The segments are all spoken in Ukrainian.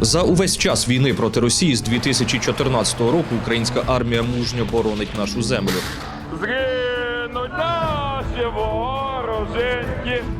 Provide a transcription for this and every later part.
За увесь час війни проти Росії з 2014 року українська армія мужньо боронить нашу землю. Згинуть наші вороженьки.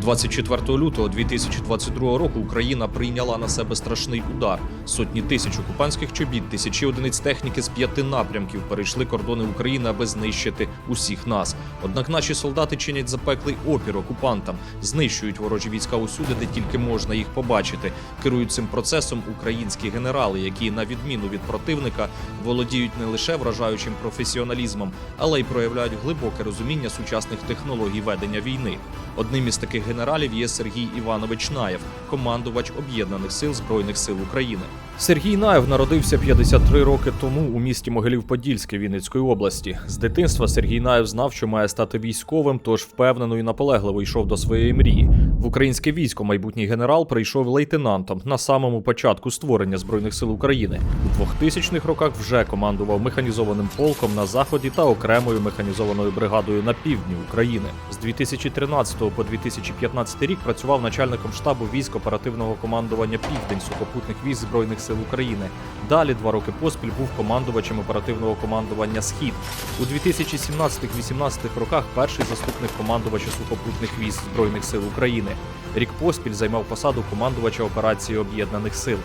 24 лютого 2022 року Україна прийняла на себе страшний удар. Сотні тисяч окупантських чобіт, тисячі одиниць техніки з п'яти напрямків перейшли кордони України, аби знищити усіх нас. Однак наші солдати чинять запеклий опір окупантам, знищують ворожі війська усюди, де тільки можна їх побачити. Керують цим процесом українські генерали, які, на відміну від противника, володіють не лише вражаючим професіоналізмом, але й проявляють глибоке розуміння сучасних технологій ведення війни. Одним із таких генералів є Сергій Іванович Наєв, командувач об'єднаних сил збройних сил України. Сергій Наєв народився 53 роки тому у місті Могилів-Подільське Вінницької області. З дитинства Сергій Наєв знав, що має стати військовим, тож впевнено і наполегливо йшов до своєї мрії. В українське військо майбутній генерал прийшов лейтенантом на самому початку створення збройних сил України. У 2000-х роках вже командував механізованим полком на заході та окремою механізованою бригадою на півдні України. З 2013 по 2015 рік працював начальником штабу військ оперативного командування Південь сухопутних військ збройних сил України. Далі два роки поспіль був командувачем оперативного командування Схід. У 2017-18 роках перший заступник командувача сухопутних військ збройних сил України. Рік поспіль займав посаду командувача операції об'єднаних сил.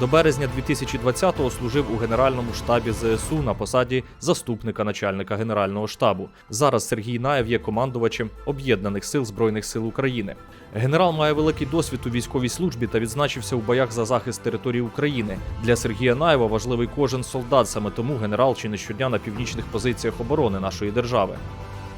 До березня 2020-го служив у генеральному штабі ЗСУ на посаді заступника начальника генерального штабу. Зараз Сергій Наєв є командувачем об'єднаних сил збройних сил України. Генерал має великий досвід у військовій службі та відзначився у боях за захист території України. Для Сергія Наєва важливий кожен солдат. Саме тому генерал чи не щодня на північних позиціях оборони нашої держави.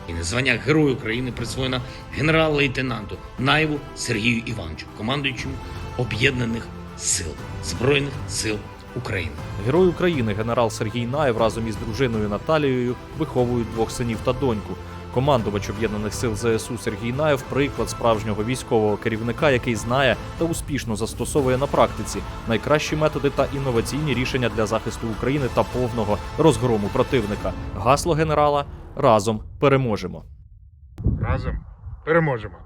І звання Герою України присвоєно генерал-лейтенанту Наєву Сергію Івановичу, командуючому Об'єднаних Сил Збройних Сил України. Герой України генерал Сергій Наєв разом із дружиною Наталією виховують двох синів та доньку. Командувач об'єднаних сил ЗСУ Сергій Наєв приклад справжнього військового керівника, який знає та успішно застосовує на практиці найкращі методи та інноваційні рішення для захисту України та повного розгрому противника. Гасло генерала разом переможемо. Разом переможемо.